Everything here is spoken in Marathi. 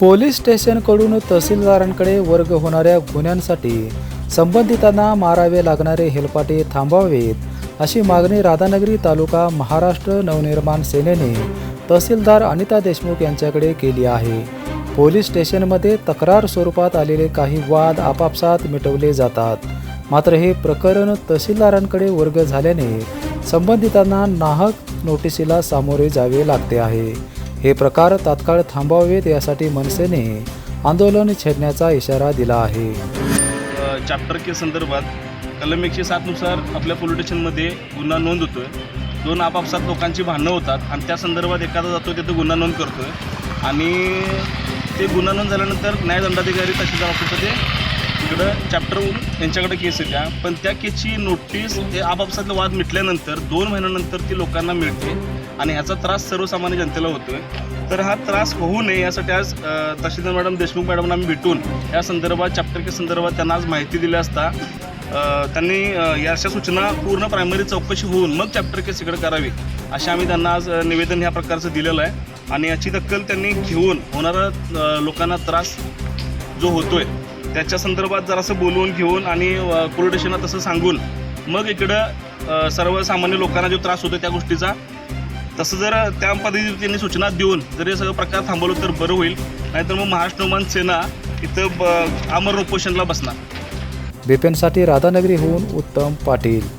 पोलीस स्टेशनकडून तहसीलदारांकडे वर्ग होणाऱ्या गुन्ह्यांसाठी संबंधितांना मारावे लागणारे हेलपाटे थांबवावेत अशी मागणी राधानगरी तालुका महाराष्ट्र नवनिर्माण सेनेने तहसीलदार अनिता देशमुख यांच्याकडे केली आहे. पोलीस स्टेशनमध्ये तक्रार स्वरूपात आलेले काही वाद आपापसात मिटवले जातात. मात्र हे प्रकरण तहसीलदारांकडे वर्ग झाल्याने संबंधितांना नाहक नोटिसीला सामोरे जावे लागते आहे. हे प्रकार तात्काळ थांबवावेत यासाठी मनसेने आंदोलन छेडण्याचा इशारा दिला आहे. चॅप्टर के संदर्भात कलम एकशे सातनुसार आपल्या पोलीस स्टेशनमध्ये गुन्हा नोंद होतोय. दोन आपापसात लोकांची भांडणं होतात आणि त्या संदर्भात एखादा जातो तिथं गुन्हा नोंद करतोय. आणि ते गुन्हा नोंद झाल्यानंतर न्यायदंडाधिकारी तहसीलदार ऑफिसमध्ये तिकडं चॅप्टर यांच्याकडे केस येत्या पण त्या केसची नोटीस आपापसातले वाद मिटल्यानंतर दोन महिन्यानंतर ती लोकांना मिळते आणि ह्याचा त्रास सर्वसामान्य जनतेला होतोय. तर हा त्रास होऊ नये यासाठी आज तहसीलदार मॅडम देशमुख मॅडमना आम्ही भेटून या संदर्भात चॅप्टर के संदर्भात त्यांना आज माहिती दिली असता त्यांनी या अशा सूचना पूर्ण प्रायमरी चौकशी होऊन मग चॅप्टर केस इकडे करावी अशा आम्ही त्यांना आज निवेदन ह्या प्रकारचं दिलेलं आहे. आणि याची दखल त्यांनी घेऊन होणारा लोकांना त्रास जो होतोय त्याच्या संदर्भात जरासं बोलवून घेऊन आणि अ, तसं सांगून मग इकडं सर्वसामान्य लोकांना जो त्रास होतो त्या गोष्टीचा तसं जर त्या पद्धतीने त्यांनी सूचना देऊन जर हे सगळं प्रकार थांबवलं तर बरं होईल. नाहीतर मग महाराष्ट्र नवमान सेना इथं ब- उपोषणला बसणार. बिपिनसाठी राधानगरीहून उत्तम पाटील.